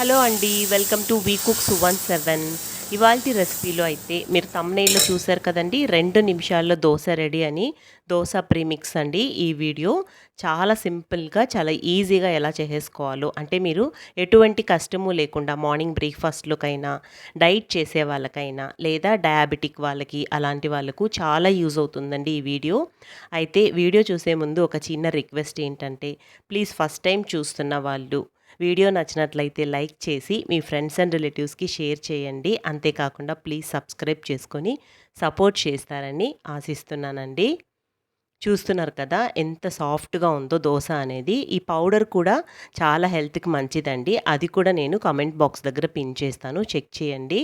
Hello అండి welcome to V Cooks one seven. ఇవాళ రెసిపీలో అయితే మీరు తమ్నైల్లో చూసారు కదండి రెండు నిమిషాల్లో దోశ రెడీ అని దోశ ప్రీమిక్స్ అండి ఈ వీడియో. చాలా సింపుల్గా చాలా ఈజీగా ఎలా చేసేసుకోవాలో అంటే మీరు ఎటువంటి కష్టము లేకుండా మార్నింగ్ బ్రేక్ఫాస్ట్లోకైనా డైట్ చేసే వాళ్ళకైనా లేదా డయాబెటిక్ వాళ్ళకి అలాంటి వాళ్ళకు చాలా యూజ్ అవుతుందండి ఈ వీడియో. అయితే వీడియో చూసే ముందు ఒక చిన్న రిక్వెస్ట్ ఏంటంటే ప్లీజ్ ఫస్ట్ టైం చూస్తున్న వాళ్ళు వీడియో నచ్చినట్లయితే లైక్ చేసి మీ ఫ్రెండ్స్ అండ్ రిలేటివ్స్కి షేర్ చేయండి. అంతేకాకుండా ప్లీజ్ సబ్స్క్రైబ్ చేసుకొని సపోర్ట్ చేస్తారని ఆశిస్తున్నానండి. చూస్తున్నారు కదా ఎంత సాఫ్ట్గా ఉందో దోశ అనేది. ఈ పౌడర్ కూడా చాలా హెల్త్కి మంచిదండి. అది కూడా నేను కమెంట్ బాక్స్ దగ్గర పిన్ చేస్తాను. చెక్ చేయండి.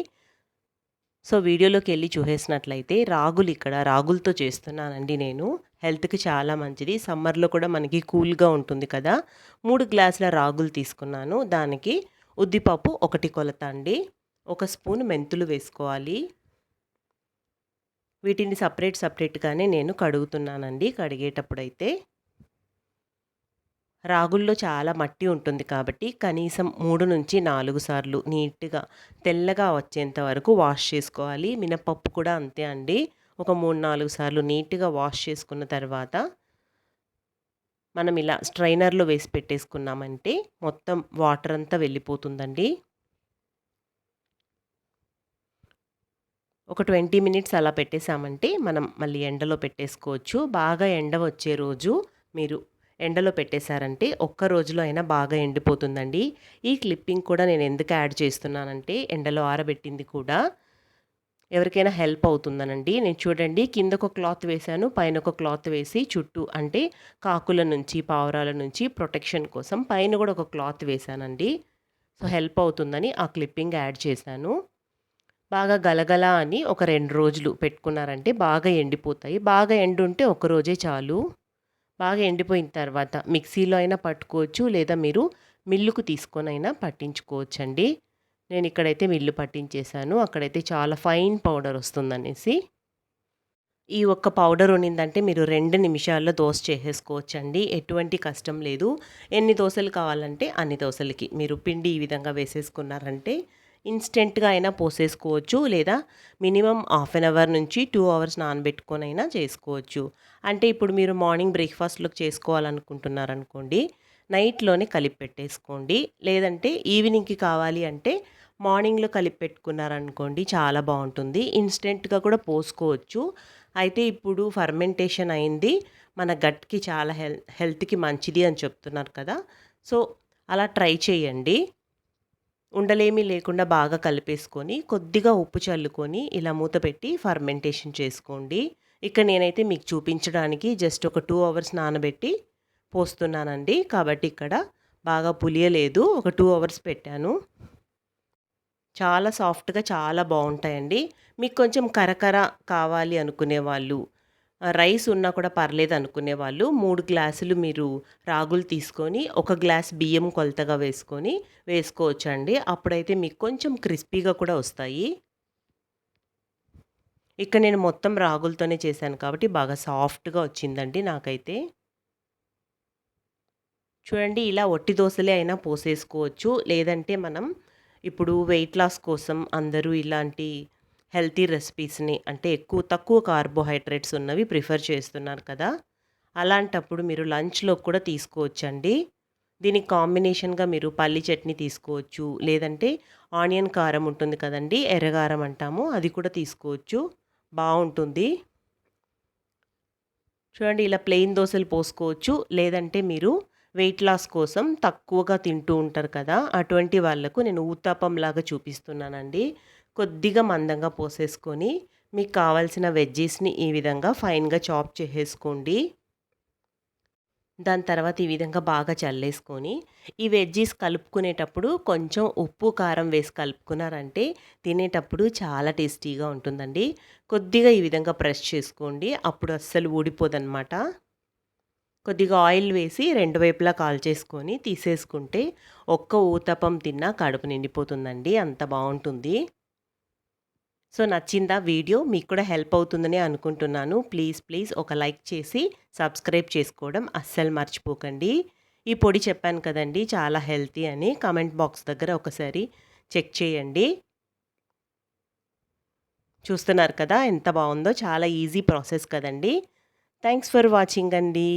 సో వీడియోలోకి వెళ్ళి చూసేసినట్లయితే రాగులు ఇక్కడ రాగులతో చేస్తున్నానండి నేను. హెల్త్కి చాలా మంచిది. సమ్మర్లో కూడా మనకి కూల్గా ఉంటుంది కదా. మూడు గ్లాసుల రాగులు తీసుకున్నాను. దానికి ఉద్దిపప్పు ఒకటి కొలత అండి. ఒక స్పూన్ మెంతులు వేసుకోవాలి. వీటిని సపరేట్ సపరేట్గానే నేను కడుగుతున్నానండి. కడిగేటప్పుడైతే రాగుల్లో చాలా మట్టి ఉంటుంది కాబట్టి కనీసం మూడు నుంచి నాలుగు సార్లు నీట్గా తెల్లగా వచ్చేంత వరకు వాష్ చేసుకోవాలి. మినపప్పు కూడా అంతే అండి. ఒక మూడు నాలుగు సార్లు నీట్గా వాష్ చేసుకున్న తర్వాత మనం ఇలా స్ట్రైనర్లో వేసి పెట్టేసుకున్నామంటే మొత్తం వాటర్ అంతా వెళ్ళిపోతుందండి. ఒక ట్వంటీ మినిట్స్ అలా పెట్టేసామంటే మనం మళ్ళీ ఎండలో పెట్టేసుకోవచ్చు. బాగా ఎండ వచ్చే రోజు మీరు ఎండలో పెట్టేశారంటే ఒక్క రోజులో అయినా బాగా ఎండిపోతుందండి. ఈ క్లిప్పింగ్ కూడా నేను ఎందుకు యాడ్ చేస్తున్నానంటే ఎండలో ఆరబెట్టింది కూడా ఎవరికైనా హెల్ప్ అవుతుందనండి. నేను చూడండి కింద ఒక క్లాత్ వేశాను పైన ఒక క్లాత్ వేసి చుట్టూ అంటే కాకుల నుంచి పావురాల నుంచి ప్రొటెక్షన్ కోసం పైన కూడా ఒక క్లాత్ వేశానండి. సో హెల్ప్ అవుతుందని ఆ క్లిప్పింగ్ యాడ్ చేశాను. బాగా గలగల అని ఒక రెండు రోజులు పెట్టుకున్నారంటే బాగా ఎండిపోతాయి. బాగా ఎండుంటే ఒక రోజే చాలు. బాగా ఎండిపోయిన తర్వాత మిక్సీలో అయినా పట్టుకోవచ్చు లేదా మీరు మిల్లుకు తీసుకొని అయినా పట్టించుకోవచ్చండి. నేను ఇక్కడైతే మిల్లు పట్టించేశాను. అక్కడైతే చాలా ఫైన్ పౌడర్ వస్తుందనేసి. ఈ ఒక్క పౌడర్ ఉన్నిందంటే మీరు రెండు నిమిషాల్లో దోశ చేసేసుకోవచ్చండి. ఎటువంటి కష్టం లేదు. ఎన్ని దోశలు కావాలంటే అన్ని దోశలకి. మీరు పిండి ఈ విధంగా వేసేసుకున్నారంటే ఇన్స్టెంట్గా అయినా పోసేసుకోవచ్చు లేదా మినిమం హాఫ్ అన్ అవర్ నుంచి టూ అవర్స్ నానబెట్టుకొని అయినా చేసుకోవచ్చు. అంటే ఇప్పుడు మీరు మార్నింగ్ బ్రేక్ఫాస్ట్లోకి చేసుకోవాలనుకుంటున్నారనుకోండి నైట్లోనే కలిపి పెట్టేసుకోండి లేదంటే ఈవినింగ్కి కావాలి అంటే మార్నింగ్లో కలిపి పెట్టుకున్నారనుకోండి చాలా బాగుంటుంది. ఇన్స్టెంట్గా కూడా పోసుకోవచ్చు. అయితే ఇప్పుడు ఫర్మెంటేషన్ అయింది మన గట్కి చాలా హెల్ హెల్త్కి మంచిది అని చెప్తున్నారు కదా. సో అలా ట్రై చేయండి. ఉండలేమీ లేకుండా బాగా కలిపేసుకొని కొద్దిగా ఉప్పు చల్లుకొని ఇలా మూత పెట్టి ఫర్మెంటేషన్ చేసుకోండి. ఇక్కడ నేనైతే మీకు చూపించడానికి జస్ట్ ఒక టూ అవర్స్ నానబెట్టి పోస్తున్నానండి. కాబట్టి ఇక్కడ బాగా పులియలేదు. ఒక టూ అవర్స్ పెట్టాను. చాలా సాఫ్ట్గా చాలా బాగుంటాయండి. మీకు కొంచెం కరకర కావాలి అనుకునే వాళ్ళు రైస్ ఉన్నా కూడా పర్లేదు అనుకునే వాళ్ళు మూడు గ్లాసులు మీరు రాగులు తీసుకొని ఒక గ్లాస్ బియ్యం కొలతగా వేసుకొని వేసుకోవచ్చండి. అప్పుడైతే మీకు కొంచెం క్రిస్పీగా కూడా వస్తాయి. ఇక్కడ నేను మొత్తం రాగులతోనే చేశాను కాబట్టి బాగా సాఫ్ట్గా వచ్చిందండి నాకైతే. చూడండి ఇలా ఒట్టి దోశలే అయినా పోసేసుకోవచ్చు. లేదంటే మనం ఇప్పుడు వెయిట్ లాస్ కోసం అందరూ ఇలాంటి హెల్తీ రెసిపీస్ని అంటే ఎక్కువ తక్కువ కార్బోహైడ్రేట్స్ ఉన్నవి ప్రిఫర్ చేస్తున్నారు కదా. అలాంటప్పుడు మీరు లంచ్లో కూడా తీసుకోవచ్చండి. దీనికి కాంబినేషన్గా మీరు పల్లి చట్నీ తీసుకోవచ్చు లేదంటే ఆనియన్ కారం ఉంటుంది కదండి ఎర్రగారం అంటాము అది కూడా తీసుకోవచ్చు. బాగుంటుంది. చూడండి ఇలా ప్లెయిన్ దోశలు పోసుకోవచ్చు లేదంటే మీరు వెయిట్ లాస్ కోసం తక్కువగా తింటూ ఉంటారు కదా. అటువంటి వాళ్ళకు నేను ఊతాపం లాగా చూపిస్తున్నానండి. కొద్దిగా మందంగా పోసేసుకొని మీకు కావాల్సిన వెజ్జీస్ని ఈ విధంగా ఫైన్గా చాప్ చేసేసుకోండి. దాని తర్వాత ఈ విధంగా బాగా చల్లేసుకొని ఈ వెజ్జీస్ కలుపుకునేటప్పుడు కొంచెం ఉప్పు కారం వేసి కలుపుకున్నారంటే తినేటప్పుడు చాలా టేస్టీగా ఉంటుందండి. కొద్దిగా ఈ విధంగా ప్రెస్ చేసుకోండి. అప్పుడు అస్సలు ఊడిపోదన్నమాట కొద్దిగా ఆయిల్ వేసి రెండు వైపులా కాల్ చేసుకొని తీసేసుకుంటే ఒక్క ఊతపం తిన్నా కడుపు నిండిపోతుందండి. అంత బాగుంటుంది. సో నచ్చిందా వీడియో మీకు కూడా హెల్ప్ అవుతుందని అనుకుంటున్నాను ప్లీజ్ ప్లీజ్ ఒక లైక్ చేసి సబ్స్క్రైబ్ చేసుకోవడం అస్సలు మర్చిపోకండి ఈ పొడి చెప్పాను కదండీ! చాలా హెల్తీ అని. కామెంట్ బాక్స్ దగ్గర ఒకసారి చెక్ చేయండి. చూస్తున్నారు కదా! ఎంత బాగుందో చాలా ఈజీ ప్రాసెస్ కదండీ! థ్యాంక్స్ ఫర్ వాచింగ్ అండి.